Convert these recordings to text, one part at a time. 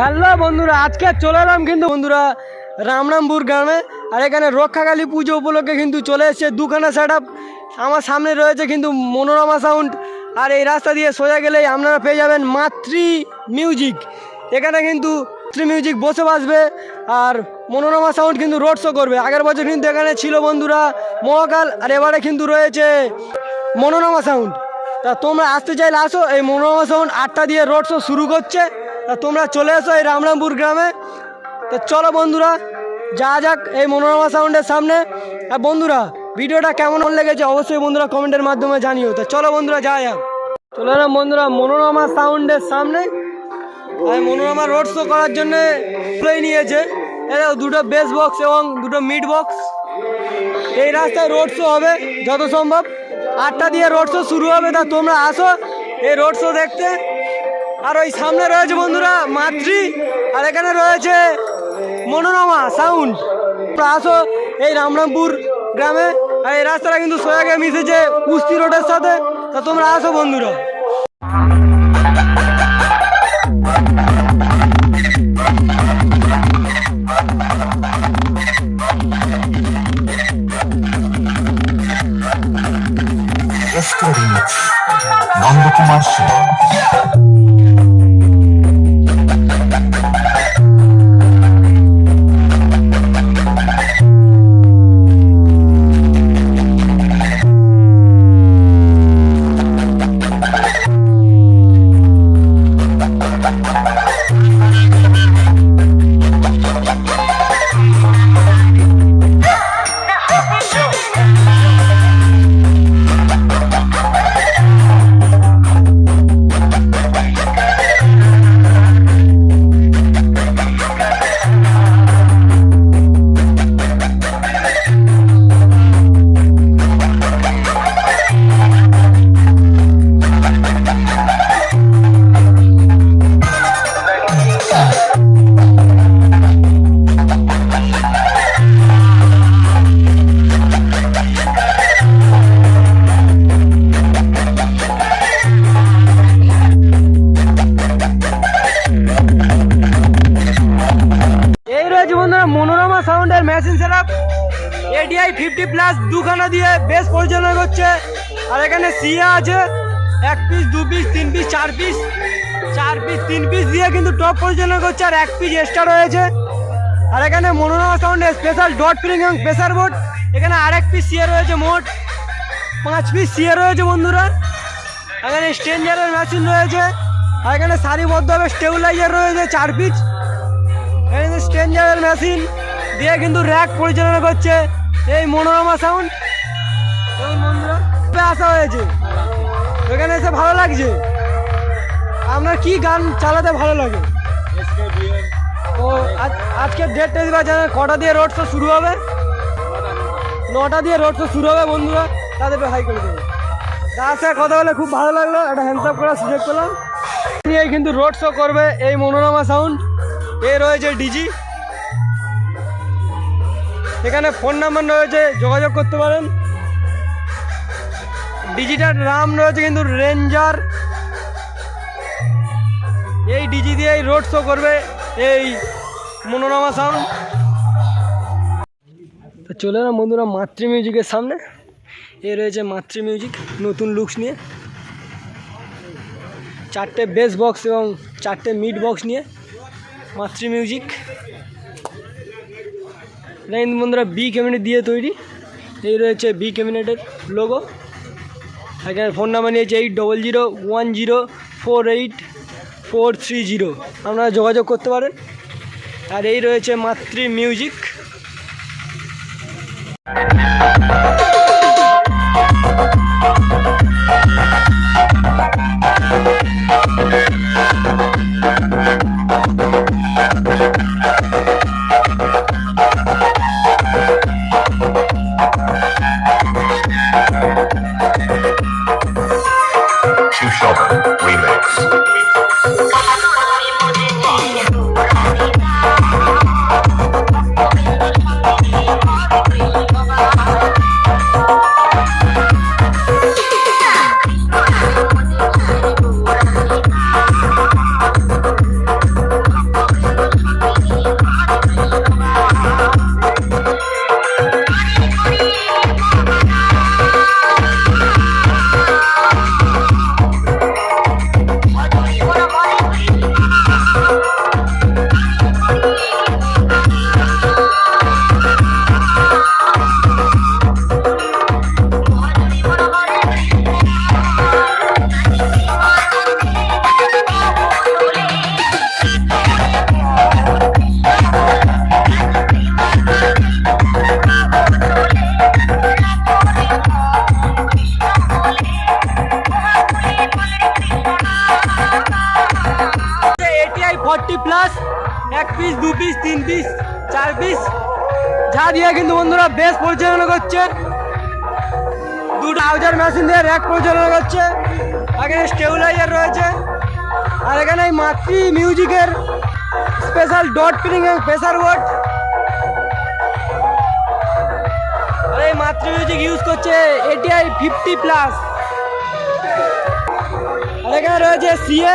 Hello বন্ধুরা, আজকে চলে এলাম কিন্তু বন্ধুরা রামরামপুর গ্রামে, আর এখানে রক্ষাকালী পুজো উপলক্ষে কিন্তু চলে এসেছে দুখানা সেট আমার সামনে রয়েছে কিন্তু মনোরমা সাউন্ড আর এই রাস্তা দিয়ে সোজা গেলেই আপনারা পেয়ে যাবেন মাতৃ মিউজিক এখানে কিন্তু মাতৃ মিউজিক বসে বাসবে আর মনোরমা সাউন্ড কিন্তু রোড শো করবে। আগের বছর কিন্তু এখানে ছিল বন্ধুরা মহাকাল, আর এবারে কিন্তু রয়েছে মনোরমা সাউন্ড তা তোমরা আসতে চাইলে আসো, এই মনোরমা সাউন্ড আটটা দিয়ে রোড শো শুরু করছে। তা তোমরা চলে এসো এই রামরামপুর গ্রামে। তো চলো বন্ধুরা যা যাক এই মনোরমা সাউন্ডের সামনে। আর বন্ধুরা ভিডিওটা কেমন লেগেছে অবশ্যই বন্ধুরা কমেন্টের মাধ্যমে জানিও। তো চলো বন্ধুরা যাই চলে এলাম বন্ধুরা মনোরমা সাউন্ডের সামনে। মনোরমা রোড শো করার জন্য নিয়েছে। দেখো, দুটো বেস বক্স এবং দুটো মিড বক্স এই রাস্তায় রোড শো হবে যত সম্ভব। আটটা দিয়ে রোড শো শুরু হবে তা তোমরা আসো এই রোড শো দেখতে। আর ওই সামনে রয়েছে বন্ধুরা মাতৃ আর এখানে রয়েছে মনোরমা সাউন্ড আসো এই রামরামপুর গ্রামে। আর এই রাস্তাটা কিন্তু সোয়াগে মিশেছে কুস্তি রোডের সাথে, তা তোমরা আসো বন্ধুরা। নন্দকুমার সেন এই রয়েছে বন্ধুরা মনোরমা সাউন্ডের machine setup ADI fifty plus দুখানা দিয়ে বেশ পরিচালনা করছে। আর এখানে সিয়া আছে, এক পিস দু পিস তিন পিস চার পিস চার পিস তিন পিস দিয়ে কিন্তু টপ পরিচালনা করছে আর এক পিস এক্সট্রা রয়েছে। আর এখানে মনোরমা সাউন্ডের স্পেশাল ডট ফিলিং এবং প্রেসার বোর্ড এখানে আরেক পিস সিয়ে রয়েছে মোট। পাঁচ পিস সিয়ে রয়েছে বন্ধুরা। এখানে স্টেঞ্জারের মেশিন রয়েছে। আর এখানে সারিবদ্ধভাবে স্টেবিলাইজার রয়েছে চার পিস এখানে স্ট্রেঞ্জারের মেশিন দিয়ে কিন্তু র্যাক পরিচালনা করছে এই মনোরমা সাউন্ড আসা হয়েছে। এখানে এসে ভালো লাগছে। আপনার কি গান চালাতে ভালো লাগে? ও, আজ- আজকের ডেটটা দিবা জানেন কটা দিয়ে রোড শো শুরু হবে? নটা দিয়ে রোড শো শুরু হবে, বন্ধুরা। তাদের হাই করে দেবে। তার সাথে কথা বলে খুব ভালো লাগল, একটা হ্যান্ডসাপ করার সুযোগ পেলাম। নিয়ে কিন্তু রোড শো করবে এই মনোরমা সাউন্ড এ রয়েছে ডিজি এখানে ফোন নাম্বার রয়েছে, যোগাযোগ করতে পারেন। ডিজিটাল রাম রয়েছে কিন্তু রেঞ্জার এই ডিজি দিয়েই রোড শো করবে এই মনোরমা সাউন্ড তো চলে এলাম বন্ধুরা মাতৃ মিউজিকের সামনে। এ রয়েছে মাতৃ মিউজিক নতুন লুকস নিয়ে। চারটে বেস বক্স এবং চারটে মিড বক্স নিয়ে মাতৃ মিউজিক কিন্তু বন্ধুরা বি ক্যাবিনেট দিয়ে তৈরি। এই রয়েছে বি ক্যাবিনেটের লোগো এখানে ফোন নাম্বার নিয়েছে eight double zero one zero four eight four three zero আপনারা যোগাযোগ করতে পারেন। আর এই রয়েছে মাতৃ মিউজিক চার পিস যা দিয়ে কিন্তু বন্ধুরা বেশ পরিচালনা করছে। দুটো আউজার মেশিন দিয়ে র্যাক পরিচালনা করছে। এখানে স্টেবিলাইজার রয়েছে। আর এখানে এই মাতৃ মিউজিকের স্পেশাল ডট প্রিং এবং প্রেসার বোর্ড আর এই মাতৃ মিউজিক ইউজ করছে এটিআই ফিফটি প্লাস আর এখানে রয়েছে সিএ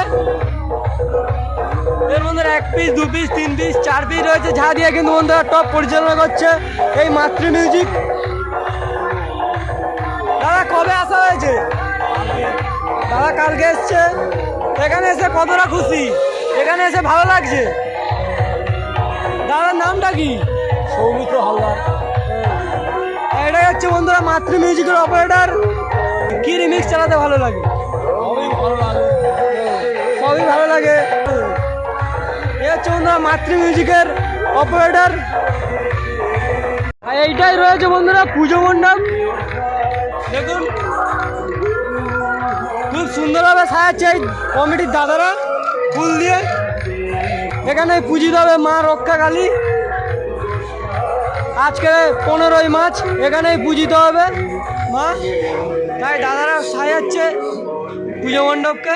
বন্ধুরা এক পিস দু পিস তিন পিস চার পিস রয়েছে। যা দিয়ে কিন্তু বন্ধুরা টপ পরিচালনা করছে এই মাতৃ মিউজিক দাদা কবে আসা হয়েছে? দাদা কালকে এসছে। এখানে এসে কতটা খুশি? এখানে এসে ভালো লাগছে? দাদার নামটা কি? সৌমিত্র হালদার। এটাই হচ্ছে বন্ধুরা মাতৃ মিউজিকের অপারেটর কি রিমিক্স চালাতে ভালো লাগে। সবই ভালো লাগে। বন্ধুরা, মাতৃ মিউজিকের অপারেটর আর এইটাই রয়েছে বন্ধুরা, পুজো মণ্ডপ। দেখুন, খুব সুন্দরভাবে সাজাচ্ছে এই কমিটির দাদারা ফুল দিয়ে। এখানে পুজিতে হবে মা রক্ষা কালী আজকে পনেরোই মার্চ, এখানেই পুজিতে হবে মা। তাই দাদারা সাজাচ্ছে পুজো মণ্ডপকে।